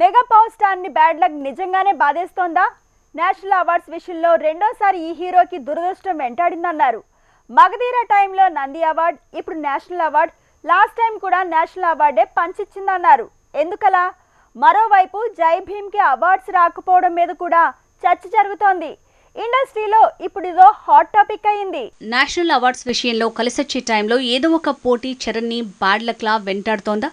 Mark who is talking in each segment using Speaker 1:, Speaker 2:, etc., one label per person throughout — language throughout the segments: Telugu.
Speaker 1: మెగా పవర్ స్టార్ని బ్యాడ్ లక్ నిజంగానే బాధేస్తోందా? నేషనల్ అవార్డ్స్ విషయంలో రెండోసారి ఈ హీరోకి దురదృష్టం వెంటాడిందన్నారు. మగధీర టైంలో నంది అవార్డ్ ఇప్పుడు నేషనల్ అవార్డ్ లాస్ట్ టైం కూడా నేషనల్ అవార్డే పంచిచ్చిందన్నారు. ఎందుకలా? మరోవైపు జై భీమ్కి అవార్డ్స్ రాకపోవడం మీద కూడా చర్చ జరుగుతోంది. ఇండస్ట్రీలో ఇప్పుడు ఇదో హాట్ టాపిక్ అయింది.
Speaker 2: నేషనల్ అవార్డ్స్ విషయంలో కలిసొచ్చే టైంలో ఏదో ఒక పోటీ చరణ్ని బ్యాడ్ లక్లా వెంటాడుతోందా?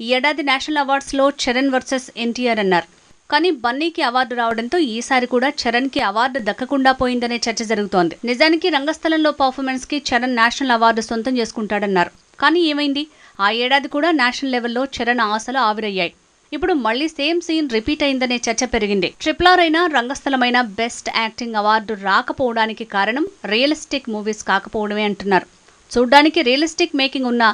Speaker 2: ఈ ఏడాది నేషనల్ అవార్డ్స్లో చరణ్ వర్సెస్ ఎన్టీఆర్ అన్నారు. కానీ బన్నీకి అవార్డు రావడంతో ఈసారి కూడా చరణ్కి అవార్డు దక్కకుండా పోయిందనే చర్చ జరుగుతోంది. నిజానికి రంగస్థలంలో పర్ఫార్మెన్స్కి చరణ్ నేషనల్ అవార్డు సొంతం చేసుకుంటాడన్నారు. కానీ ఏమైంది? ఆ ఏడాది కూడా నేషనల్ లెవెల్లో చరణ్ ఆశలు ఆవిరయ్యాయి. ఇప్పుడు మళ్ళీ సేమ్ సీన్ రిపీట్ అయిందనే చర్చ పెరిగింది. ట్రిపుల్ ఆర్ అయినా రంగస్థలమైన బెస్ట్ యాక్టింగ్ అవార్డు రాకపోవడానికి కారణం రియలిస్టిక్ మూవీస్ కాకపోవడమే అంటున్నారు. చూడ్డానికి రియలిస్టిక్ మేకింగ్ ఉన్న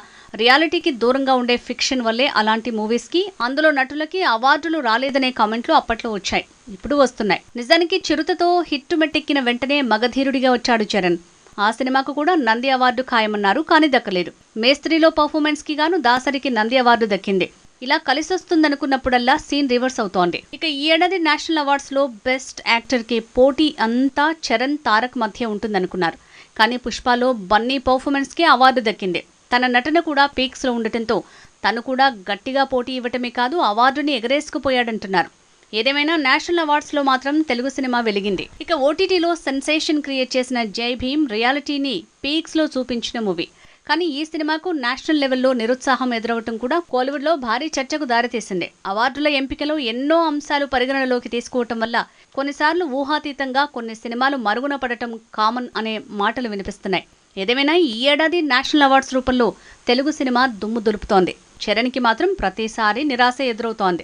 Speaker 2: రియాలిటీకి దూరంగా ఉండే ఫిక్షన్ వల్లే అలాంటి మూవీస్కి అందులో నటులకి అవార్డులు రాలేదనే కామెంట్లు అప్పట్లో వచ్చాయి. ఇప్పుడు వస్తున్నాయి. నిజానికి చిరుతతో హిట్ మెట్టెక్కిన వెంటనే మగధీరుడిగా వచ్చాడు చరణ్. ఆ సినిమాకు కూడా నంది అవార్డు ఖాయమన్నారు కానీ దక్కలేదు. మేస్త్రిలో పర్ఫార్మెన్స్కి గాను దాసరికి నంది అవార్డు దక్కింది. ఇలా కలిసొస్తుందనుకున్నప్పుడల్లా సీన్ రివర్స్ అవుతోంది. ఇక ఈ ఏడాది నేషనల్ అవార్డ్స్లో బెస్ట్ యాక్టర్కి పోటీ అంతా చరణ్ తారక్ మధ్య ఉంటుందనుకున్నారు. కానీ పుష్పలో బన్నీ పర్ఫార్మెన్స్కి అవార్డు దక్కింది. తన నటన కూడా పీక్స్లో ఉండటంతో తను కూడా గట్టిగా పోటీ ఇవ్వటమే కాదు అవార్డుని ఎగరేసుకుపోయాడంటున్నారు. ఏదేమైనా నేషనల్ అవార్డ్స్లో మాత్రం తెలుగు సినిమా వెలిగింది. ఇక ఓటీటీలో సెన్సేషన్ క్రియేట్ చేసిన జై భీమ్ రియాలిటీని పీక్స్లో చూపించిన మూవీ. కానీ ఈ సినిమాకు నేషనల్ లెవెల్లో నిరుత్సాహం ఎదురవటం కూడా కోలీవుడ్లో భారీ చర్చకు దారితీసింది. అవార్డుల ఎంపికలో ఎన్నో అంశాలు పరిగణనలోకి తీసుకోవటం వల్ల కొన్నిసార్లు ఊహాతీతంగా కొన్ని సినిమాలు మరుగున పడటం కామన్ అనే మాటలు వినిపిస్తున్నాయి. ఏదేమైనా ఈ ఏడాది నేషనల్ అవార్డ్స్ రూపంలో తెలుగు సినిమా దుమ్ము దులుపుతోంది. చరణ్కి మాత్రం ప్రతిసారి నిరాశ ఎదురవుతోంది.